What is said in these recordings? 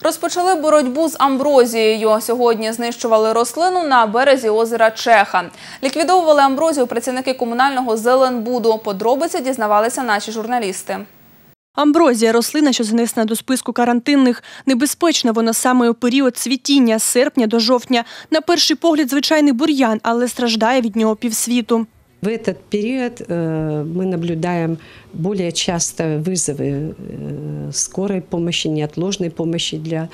Розпочали боротьбу з амброзією. Сьогодні знищували рослину на березі озера Чеха. Ліквідовували амброзію працівники комунального Зеленбуду. Подробиці дізнавалися наші журналісти. Амброзія – рослина, що занесена до списку карантинних. Небезпечна вона саме у період цвітіння з серпня до жовтня. На перший погляд звичайний бур'ян, але страждає від нього півсвіту. В этот период э, мы наблюдаем более часто вызовы э, скорой помощи, неотложной помощи для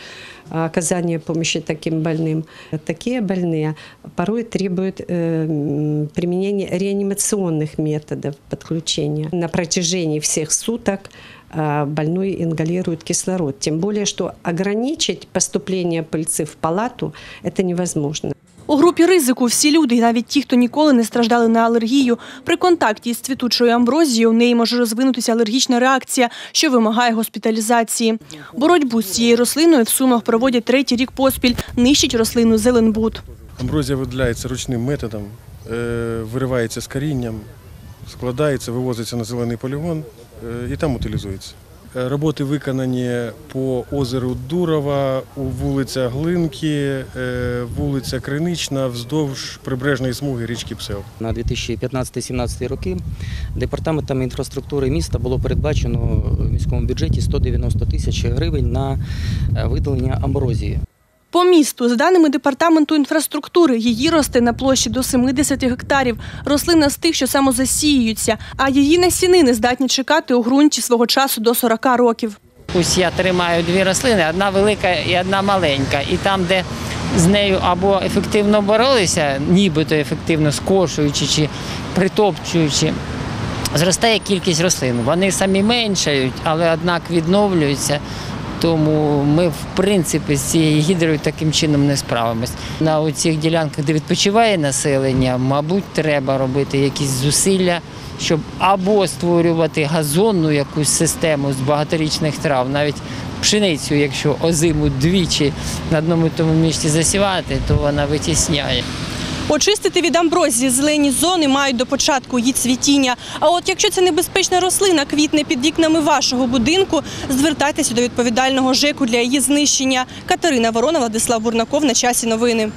э, оказания помощи таким больным. Такие больные порой требуют применения реанимационных методов подключения. На протяжении всех суток больной ингалирует кислород. Тем более, что ограничить поступление пыльцы в палату это невозможно. У групі ризику всі люди, навіть ті, хто ніколи не страждали на алергію. При контакті з цвітучою амброзією у неї може розвинутися алергічна реакція, що вимагає госпіталізації. Боротьбу з цією рослиною в Сумах проводять третій рік поспіль. Нищить рослину Зеленбуд. Амброзія виділяється ручним методом, е, виривається з корінням, складається, вивозиться на зелений полігон е, і там утилізується. Е, Роботи виконані по озеру Дурова, у вулиця Глинки, е, вулиця Кринична, вздовж прибережної смуги річки Псел. На 2015-2017 роки департаментом інфраструктури міста було передбачено в міському бюджеті 190 тисяч гривень на е, видалення амброзії. По місту, за даними департаменту інфраструктури, її росте на площі до 70 гектарів. Рослина з тих, що самозасіюються, а її насінини здатні чекати у ґрунті свого часу до 40 років. Ось я тримаю дві рослини, одна велика і одна маленька. І там, де з нею або ефективно боролися, нібито ефективно скошуючи чи притопчуючи, зростає кількість рослин. Вони самі меншають, але однак відновлюються. Тому ми, в принципі, з цією гідрою таким чином не справимось. На цих ділянках, де відпочиває населення, мабуть, треба робити якісь зусилля, щоб або створювати газонну якусь систему з багаторічних трав, навіть пшеницю, якщо озиму двічі на одному і тому місці засівати, то вона витісняє. Очистити від амброзії зелені зони мають до початку її цвітіння. А от якщо це небезпечна рослина квітне під вікнами вашого будинку, звертайтеся до відповідального ЖЕКу для її знищення. Катерина Ворона, Владислав Бурнаков на часі новини.